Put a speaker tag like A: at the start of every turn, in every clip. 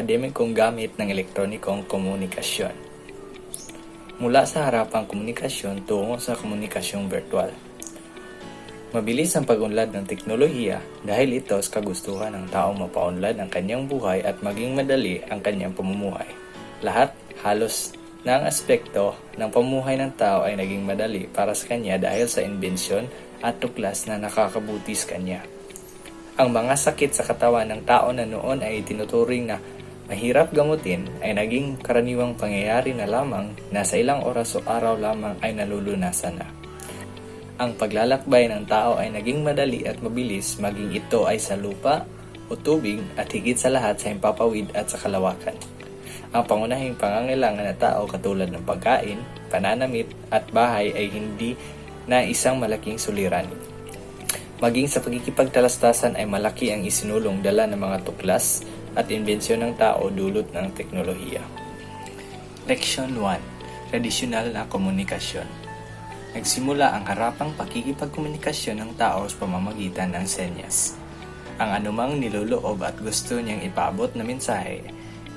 A: akademikong gamit ng elektronikong komunikasyon. Mula sa harapang komunikasyon tungo sa komunikasyong virtual. Mabilis ang pag-unlad ng teknolohiya dahil ito sa kagustuhan ng taong mapaunlad ang kanyang buhay at maging madali ang kanyang pamumuhay. Lahat, halos na aspekto ng pamumuhay ng tao ay naging madali para sa kanya dahil sa imbensyon at tuklas na nakakabuti sa kanya. Ang mga sakit sa katawan ng tao na noon ay tinuturing na mahirap gamutin ay naging karaniwang pangyayari na lamang na sa ilang oras o araw lamang ay nalulunasan na. Ang paglalakbay ng tao ay naging madali at mabilis maging ito ay sa lupa o tubig at higit sa lahat sa himpapawid at sa kalawakan. Ang pangunahing pangangailangan ng tao katulad ng pagkain, pananamit at bahay ay hindi na isang malaking suliranin. Maging sa pagkikipagtalastasan ay malaki ang isinulong dala ng mga tuklas at imbensyon ng tao dulot ng teknolohiya. Leksyon 1. Tradisyonal na komunikasyon Nagsimula ang harapang pakikipagkomunikasyon ng tao sa pamamagitan ng senyas. Ang anumang niloloob at gusto niyang ipaabot na mensahe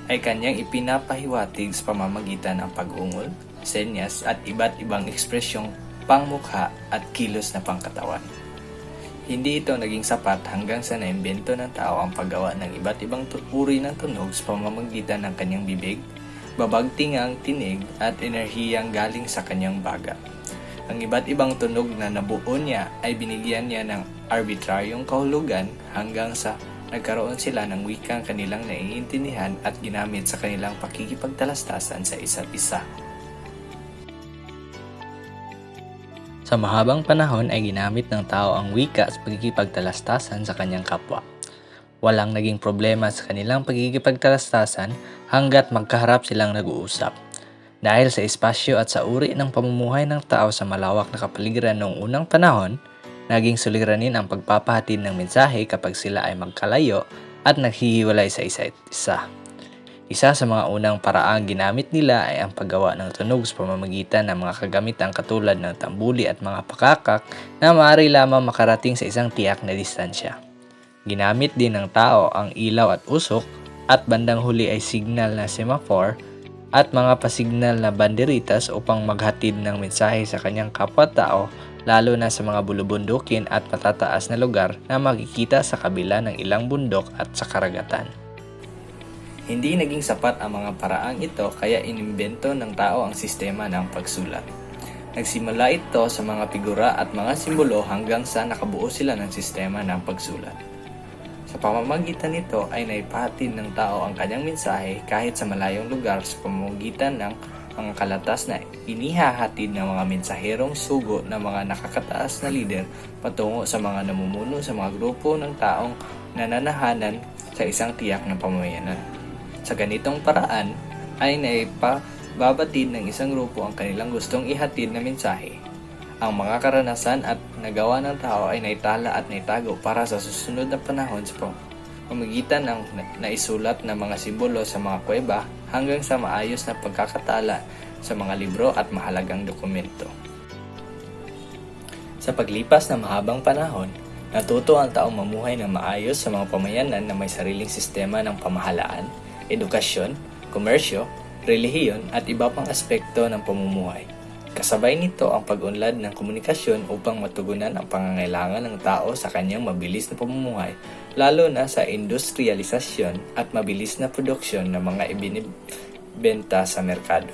A: ay kanyang ipinapahiwatig sa pamamagitan ng pag-ungol, senyas at iba't ibang ekspresyong pangmukha at kilos na pangkatawan. Hindi ito naging sapat hanggang sa naimbento ng tao ang paggawa ng iba't ibang uri ng tunog sa pamamagitan ng kanyang bibig, babagtingang tinig at enerhiyang galing sa kanyang baga. Ang iba't ibang tunog na nabuo niya ay binigyan niya ng arbitraryong kahulugan hanggang sa nagkaroon sila ng wikang kanilang naiintindihan at ginamit sa kanilang pakikipagtalastasan sa isa't isa. Sa mahabang panahon ay ginamit ng tao ang wika sa pagkikipagtalastasan sa kanyang kapwa. Walang naging problema sa kanilang pagkikipagtalastasan hanggat magkaharap silang nag-uusap. Dahil sa espasyo at sa uri ng pamumuhay ng tao sa malawak na kapaligiran noong unang panahon, naging suliranin ang pagpapahatid ng mensahe kapag sila ay magkalayo at naghihiwalay sa isa't isa. Isa sa mga unang paraang ginamit nila ay ang paggawa ng tunog sa pamamagitan ng mga kagamitang katulad ng tambuli at mga pakakak na maaari lamang makarating sa isang tiyak na distansya. Ginamit din ng tao ang ilaw at usok at bandang huli ay signal na semaphore at mga pasignal na banderitas upang maghatid ng mensahe sa kanyang kapwa-tao lalo na sa mga bulubundukin at matataas na lugar na makikita sa kabila ng ilang bundok at sa karagatan. Hindi naging sapat ang mga paraang ito kaya inimbento ng tao ang sistema ng pagsulat. Nagsimula ito sa mga figura at mga simbolo hanggang sa nakabuo sila ng sistema ng pagsulat. Sa pamamagitan nito ay naipahatid ng tao ang kanyang mensahe kahit sa malayong lugar sa pamamagitan ng mga kalatas na inihahatid ng mga mensaherong sugo ng mga nakakataas na lider patungo sa mga namumuno sa mga grupo ng taong nananahanan sa isang tiyak na pamayanan. Sa ganitong paraan ay naipababatid ng isang grupo ang kanilang gustong ihatid na mensahe. Ang mga karanasan at nagawa ng tao ay naitala at naitago para sa susunod na panahon sa pamagitan ng na- naisulat na mga simbolo sa mga kuweba hanggang sa maayos na pagkakatala sa mga libro at mahalagang dokumento. Sa paglipas ng mahabang panahon, natuto ang taong mamuhay ng maayos sa mga pamayanan na may sariling sistema ng pamahalaan, edukasyon, komersyo, relihiyon at iba pang aspekto ng pamumuhay. Kasabay nito ang pag-unlad ng komunikasyon upang matugunan ang pangangailangan ng tao sa kanyang mabilis na pamumuhay, lalo na sa industrialisasyon at mabilis na produksyon ng mga ibinibenta sa merkado.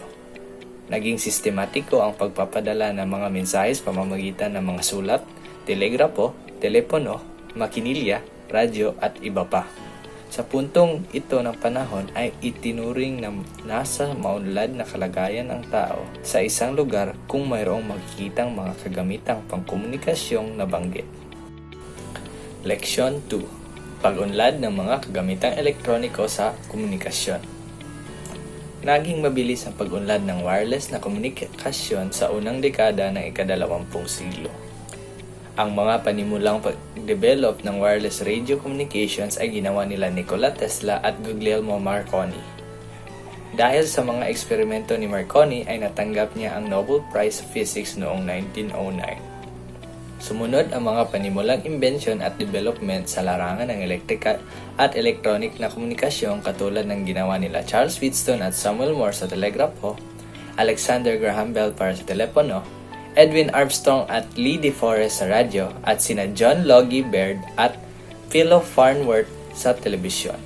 A: Naging sistematiko ang pagpapadala ng mga mensahe sa pamamagitan ng mga sulat, telegrapo, telepono, makinilya, radyo at iba pa. Sa puntong ito ng panahon ay itinuring na nasa maunlad na kalagayan ng tao sa isang lugar kung mayroong makikitang mga kagamitang pangkomunikasyong nabanggit. Leksyon 2 Pag-unlad ng mga kagamitang elektroniko sa komunikasyon Naging mabilis ang pag-unlad ng wireless na komunikasyon sa unang dekada ng ikadalawampung siglo. Ang mga panimulang pag-develop ng wireless radio communications ay ginawa nila Nikola Tesla at Guglielmo Marconi. Dahil sa mga eksperimento ni Marconi ay natanggap niya ang Nobel Prize Physics noong 1909. Sumunod ang mga panimulang imbensyon at development sa larangan ng elektrikal at electronic na komunikasyon katulad ng ginawa nila Charles Wheatstone at Samuel Morse sa telegrapho, Alexander Graham Bell para sa telepono, Edwin Armstrong at Lee DeForest sa radyo at sina John Logie Baird at Philo Farnworth sa telebisyon.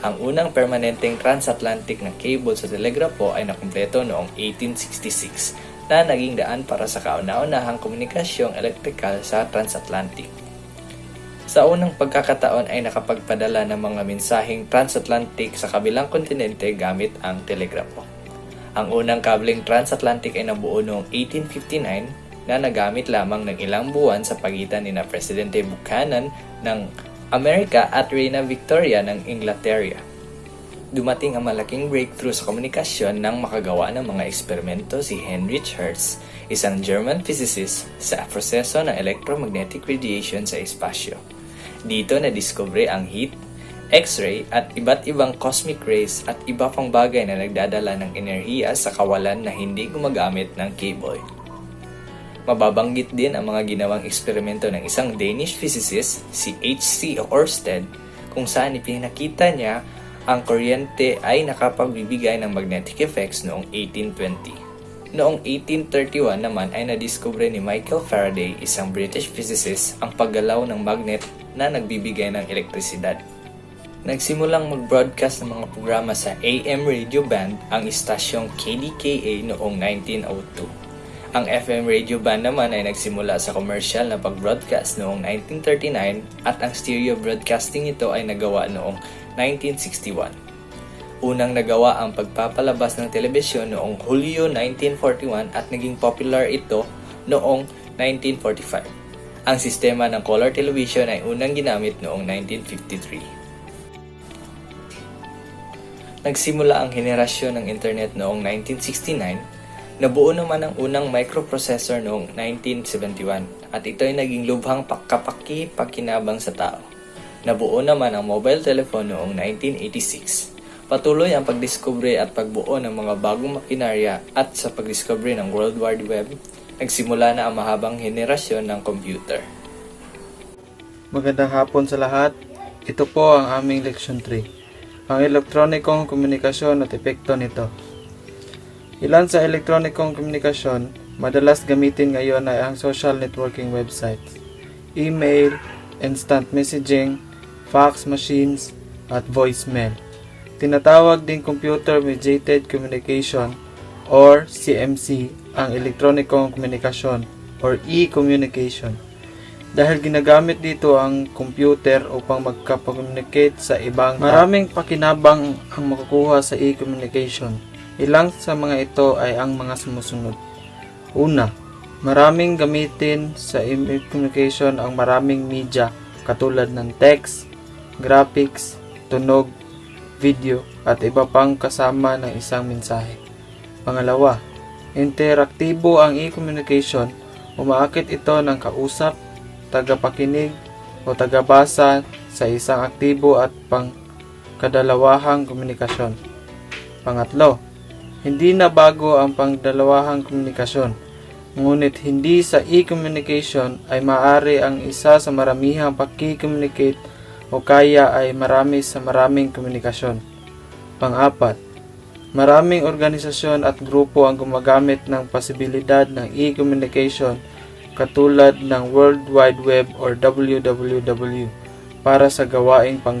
A: Ang unang permanenteng transatlantic na cable sa telegrapo ay nakumpleto noong 1866 na naging daan para sa kauna-unahang komunikasyong elektrikal sa transatlantic. Sa unang pagkakataon ay nakapagpadala ng mga mensaheng transatlantic sa kabilang kontinente gamit ang telegrapo. Ang unang kableng transatlantic ay nabuo noong 1859 na nagamit lamang ng ilang buwan sa pagitan ni na Presidente Buchanan ng Amerika at Reina Victoria ng Inglaterra. Dumating ang malaking breakthrough sa komunikasyon nang makagawa ng mga eksperimento si Heinrich Hertz, isang German physicist, sa proseso ng electromagnetic radiation sa espasyo. Dito na-discover ang heat, X-ray at iba't ibang cosmic rays at iba pang bagay na nagdadala ng enerhiya sa kawalan na hindi gumagamit ng cable. Mababanggit din ang mga ginawang eksperimento ng isang Danish physicist, si H.C. Ørsted, kung saan ipinakita niya ang kuryente ay nakapagbibigay ng magnetic effects noong 1820. Noong 1831 naman ay nadiskubre ni Michael Faraday, isang British physicist, ang paggalaw ng magnet na nagbibigay ng elektrisidad. Nagsimulang mag-broadcast ng mga programa sa AM radio band ang istasyong KDKA noong 1902. Ang FM radio band naman ay nagsimula sa commercial na pag-broadcast noong 1939 at ang stereo broadcasting nito ay nagawa noong 1961. Unang nagawa ang pagpapalabas ng telebisyon noong Hulyo 1941 at naging popular ito noong 1945. Ang sistema ng color television ay unang ginamit noong 1953. Nagsimula ang henerasyon ng internet noong 1969 Nabuo naman ang unang microprocessor noong 1971 at ito ay naging lubhang kapaki-pakinabang sa tao. Nabuo naman ang mobile telephone noong 1986. Patuloy ang pagdiskubre at pagbuo ng mga bagong makinarya at sa pagdiskubre ng World Wide Web, nagsimula na ang mahabang henerasyon ng computer.
B: Magandang hapon sa lahat. Ito po ang aming Leksyon 3. Ang elektronikong komunikasyon at epekto nito. Ilan sa elektronikong komunikasyon madalas gamitin ngayon ay ang social networking websites, email, instant messaging, fax machines, at voicemail. Tinatawag ding computer mediated communication or CMC ang elektronikong komunikasyon or e-communication. Dahil ginagamit dito ang computer upang magkapag-communicate sa ibang maraming pakinabang ang makukuha sa e-communication. Ilang sa mga ito ay ang mga sumusunod. Una, maraming gamitin sa e-communication ang maraming media katulad ng text, graphics, tunog, video at iba pang kasama ng isang mensahe. Pangalawa, interaktibo ang e-communication. Umaakit ito ng kausap, tagapakinig o tagabasa sa isang aktibo at pangkadalawahang komunikasyon. Pangatlo, hindi na bago ang pangdalawahang komunikasyon. Ngunit hindi sa e-communication ay maaari ang isa sa maramihang paki-communicate o kaya ay marami sa maraming komunikasyon. Pang-apat, maraming organisasyon at grupo ang gumagamit ng posibilidad ng e-communication katulad ng World Wide Web or WWW para sa gawaing pang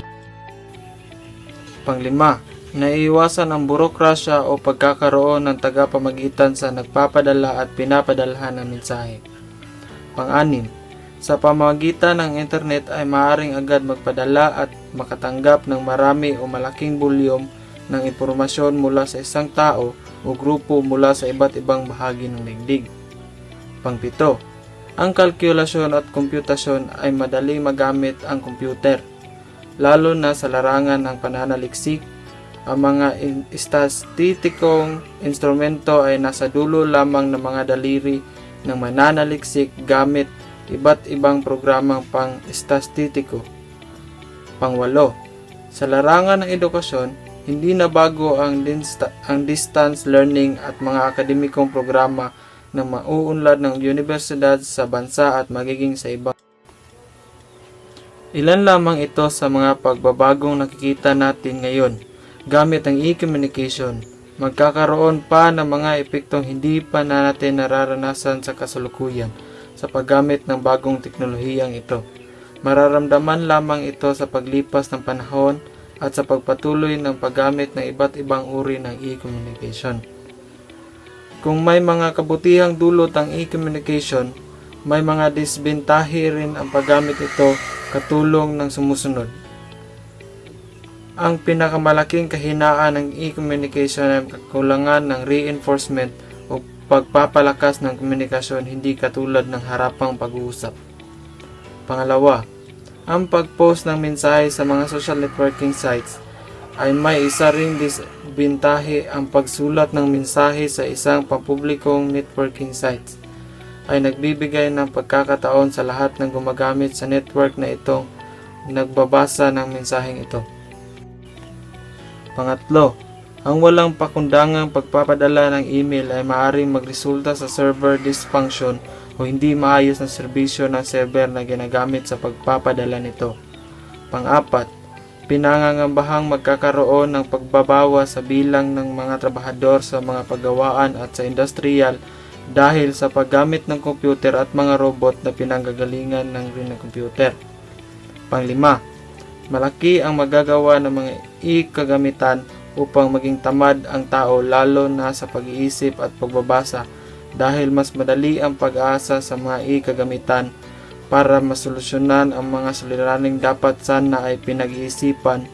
B: Panglima, naiiwasan ang burokrasya o pagkakaroon ng tagapamagitan sa nagpapadala at pinapadalhan ng mensahe. Pang-anim, sa pamamagitan ng internet ay maaaring agad magpadala at makatanggap ng marami o malaking bulyom ng impormasyon mula sa isang tao o grupo mula sa iba't ibang bahagi ng daigdig. Pangpito, ang kalkulasyon at komputasyon ay madali magamit ang computer, lalo na sa larangan ng pananaliksik. Ang mga estatistikong instrumento ay nasa dulo lamang ng mga daliri ng mananaliksik gamit iba't ibang programang pang-estatistiko. Pangwalo, sa larangan ng edukasyon, hindi na bago ang, dinsta- ang distance learning at mga akademikong programa ng mauunlad ng universidad sa bansa at magiging sa iba. Ilan lamang ito sa mga pagbabagong nakikita natin ngayon gamit ang e-communication. Magkakaroon pa ng mga epektong hindi pa na natin nararanasan sa kasalukuyan sa paggamit ng bagong teknolohiyang ito. Mararamdaman lamang ito sa paglipas ng panahon at sa pagpatuloy ng paggamit ng iba't ibang uri ng e-communication. Kung may mga kabutihang dulot ang e-communication, may mga disbentahe rin ang paggamit ito katulong ng sumusunod. Ang pinakamalaking kahinaan ng e-communication ay kakulangan ng reinforcement o pagpapalakas ng komunikasyon hindi katulad ng harapang pag-uusap. Pangalawa, ang pag-post ng mensahe sa mga social networking sites ay may isa ring disbintahe ang pagsulat ng mensahe sa isang pampublikong networking sites ay nagbibigay ng pagkakataon sa lahat ng gumagamit sa network na itong nagbabasa ng mensaheng ito. Pangatlo, ang walang pakundangang pagpapadala ng email ay maaaring magresulta sa server dysfunction o hindi maayos na serbisyo ng server na ginagamit sa pagpapadala nito. Pang-apat, pinangangambahang magkakaroon ng pagbabawa sa bilang ng mga trabahador sa mga paggawaan at sa industrial dahil sa paggamit ng computer at mga robot na pinanggagalingan ng rin ng computer. Panglima, malaki ang magagawa ng mga e-kagamitan upang maging tamad ang tao lalo na sa pag-iisip at pagbabasa dahil mas madali ang pag-asa sa mga e-kagamitan para masolusyonan ang mga suliraning dapat sana ay pinag-iisipan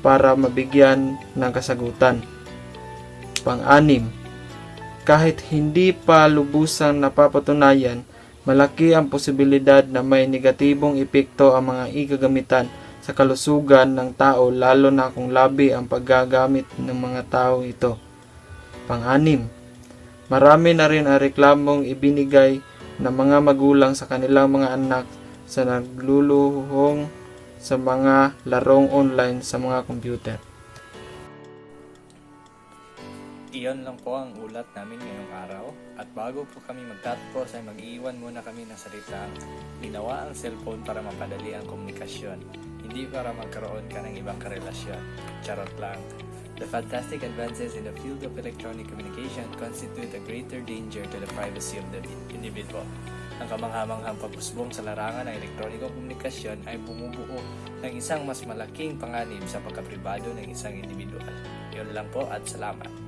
B: para mabigyan ng kasagutan. Pang-anim, kahit hindi pa lubusang napapatunayan, malaki ang posibilidad na may negatibong epekto ang mga ikagamitan sa kalusugan ng tao lalo na kung labi ang paggagamit ng mga tao ito. Pang-anim, marami na rin ang reklamong ibinigay ng mga magulang sa kanilang mga anak sa nagluluhong sa mga larong online sa mga computer.
A: Iyon lang po ang ulat namin ngayong araw. At bago po kami magtatapos ay mag-iiwan muna kami ng salitang ginawa ang cellphone para mapadali ang komunikasyon, hindi para magkaroon ka ng ibang karelasyon. Charot lang. The fantastic advances in the field of electronic communication constitute a greater danger to the privacy of the individual. Ang kamanghamanghang pagpusbong sa larangan ng elektronikong komunikasyon ay bumubuo ng isang mas malaking panganib sa pagkapribado ng isang individual. Iyon lang po at salamat.